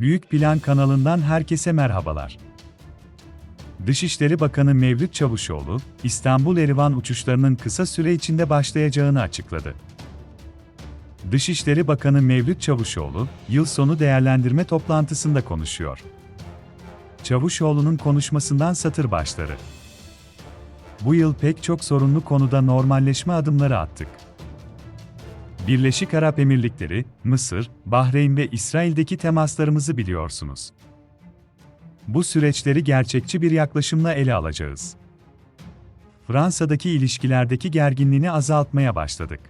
Büyük Plan kanalından herkese merhabalar. Dışişleri Bakanı Mevlüt Çavuşoğlu, İstanbul-Erivan uçuşlarının kısa süre içinde başlayacağını açıkladı. Dışişleri Bakanı Mevlüt Çavuşoğlu, yıl sonu değerlendirme toplantısında konuşuyor. Çavuşoğlu'nun konuşmasından satır başları. Bu yıl pek çok sorunlu konuda normalleşme adımları attık. Birleşik Arap Emirlikleri, Mısır, Bahreyn ve İsrail'deki temaslarımızı biliyorsunuz. Bu süreçleri gerçekçi bir yaklaşımla ele alacağız. Fransa'daki ilişkilerdeki gerginliğini azaltmaya başladık.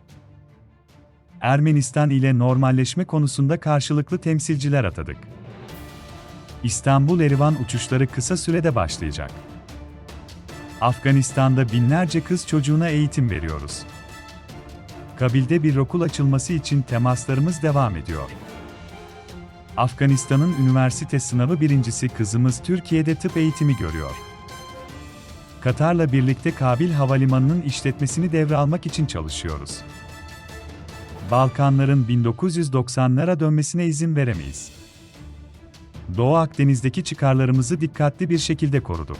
Ermenistan ile normalleşme konusunda karşılıklı temsilciler atadık. İstanbul-Erivan uçuşları kısa sürede başlayacak. Afganistan'da binlerce kız çocuğuna eğitim veriyoruz. Kabil'de bir okul açılması için temaslarımız devam ediyor. Afganistan'ın üniversite sınavı birincisi kızımız Türkiye'de tıp eğitimi görüyor. Katar'la birlikte Kabil Havalimanı'nın işletmesini devralmak için çalışıyoruz. Balkanların 1990'lara dönmesine izin veremeyiz. Doğu Akdeniz'deki çıkarlarımızı dikkatli bir şekilde koruduk.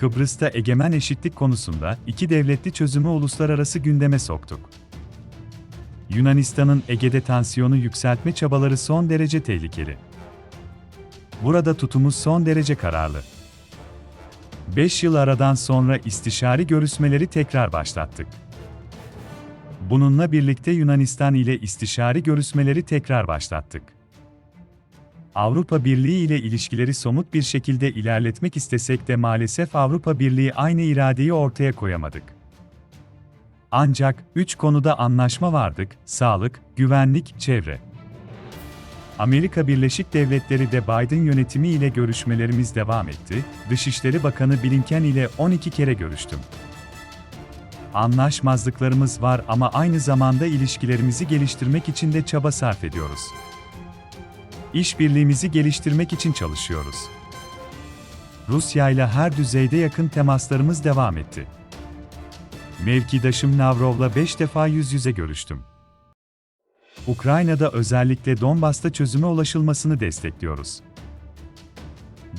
Kıbrıs'ta egemen eşitlik konusunda iki devletli çözümü uluslararası gündeme soktuk. Yunanistan'ın Ege'de tansiyonu yükseltme çabaları son derece tehlikeli. Burada tutumuz son derece kararlı. 5 yıl aradan sonra istişari görüşmeleri tekrar başlattık. Bununla birlikte Yunanistan ile istişari görüşmeleri tekrar başlattık. Avrupa Birliği ile ilişkileri somut bir şekilde ilerletmek istesek de maalesef Avrupa Birliği aynı iradeyi ortaya koyamadık. Ancak üç konuda anlaşma vardık: sağlık, güvenlik, çevre. Amerika Birleşik Devletleri de Biden yönetimi ile görüşmelerimiz devam etti. Dışişleri Bakanı Blinken ile 12 kere görüştüm. Anlaşmazlıklarımız var ama aynı zamanda ilişkilerimizi geliştirmek için de çaba sarf ediyoruz. İşbirliğimizi geliştirmek için çalışıyoruz. Rusya ile her düzeyde yakın temaslarımız devam etti. Mevkidaşım Navrov'la 5 defa yüz yüze görüştüm. Ukrayna'da özellikle Donbas'ta çözüme ulaşılmasını destekliyoruz.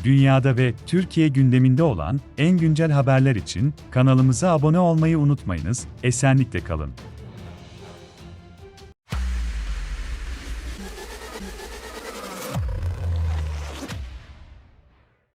Dünyada ve Türkiye gündeminde olan en güncel haberler için kanalımıza abone olmayı unutmayınız. Esenlikle kalın.